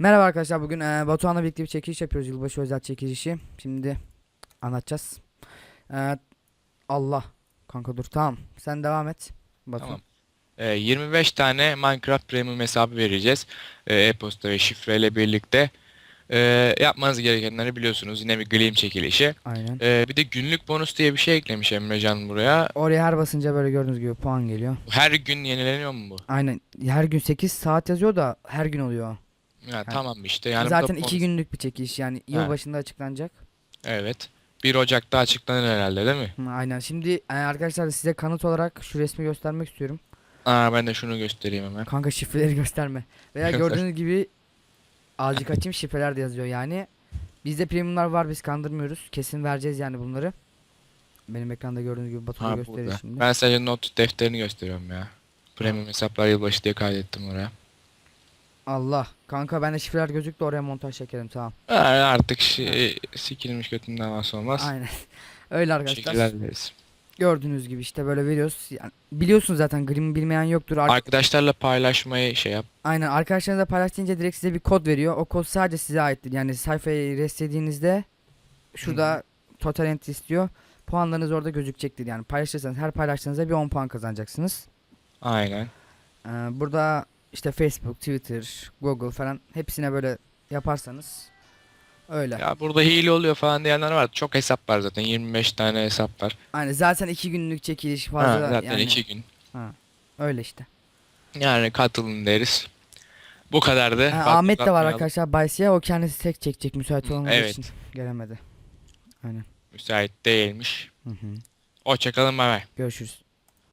Merhaba arkadaşlar bugün e, Batuhan'la birlikte bir çekiliş yapıyoruz yılbaşı özel çekilişi. Şimdi anlatacağız. E, Allah kanka dur tamam sen devam et. Batu. Tamam. Ee, 25 tane Minecraft Premium hesabı vereceğiz. E-posta ve şifreyle birlikte. Ee, yapmanız gerekenleri biliyorsunuz. Yine bir Gleam çekilişi. Aynen. Ee, bir de günlük bonus diye bir şey eklemiş Emrecan buraya. Oraya her basınca böyle gördüğünüz gibi puan geliyor. Her gün yenileniyor mu bu? Aynen her gün 8 saat yazıyor da her gün oluyor. Ya, tamam işte. Yani bu Zaten 2 bonus. günlük bir çekiliş yani yılbaşında açıklanacak. Evet. 1 Ocak'ta açıklanır herhalde değil mi? Hı, Aynen şimdi e, arkadaşlar size kanıt olarak şu resmi göstermek istiyorum. Aa ben de şunu göstereyim hemen. Kanka şifreleri gösterme. Veya Göster. gördüğünüz gibi azıcık açayım şifreler de yazıyor yani. Bizde premiumlar var biz kandırmıyoruz. Kesin vereceğiz yani bunları. Benim ekranda gördüğünüz gibi Batu da Ha burada. şimdi. Ben sadece not defterini gösteriyorum ya. Premium hesaplar yılbaşı diye kaydettim oraya. Allah. Kanka bende şifreler gözüktü oraya montaj çekelim tamam. Aa, artık şey, sikilmiş götünden varsa olmaz. Aynen. Öyle arkadaşlar. Gördüğünüz gibi işte böyle veriyoruz. Yani biliyorsun zaten Grim'i bilmeyen yoktur. Ar- Arkadaşlarla paylaşmayı şey yap. Aynen arkadaşlarınızla paylaştığınca direkt size bir kod veriyor. O kod sadece size aittir. Yani sayfayı restlediğinizde şurada total entry istiyor. Puanlarınız orada gözükecektir. Yani paylaşırsanız her paylaştığınızda bir 10 puan kazanacaksınız. Aynen. Ee, burada işte Facebook, Twitter, Google falan hepsine böyle yaparsanız öyle. Ya burada hile oluyor falan diyenler var. Çok hesap var zaten. 25 tane hesap var. Aynen zaten iki günlük çekiliş Ha, fazla zaten yani 2 gün. öyle işte. Yani katılın deriz. Bu kadardı. Ha, Ahmet de var arkadaşlar Baysi'ye o kendisi tek çekecek müsait olmadığı evet. için gelemedi. Aynen. Müsait değilmiş. Hı hı. Hoşçakalın bay bay. Görüşürüz.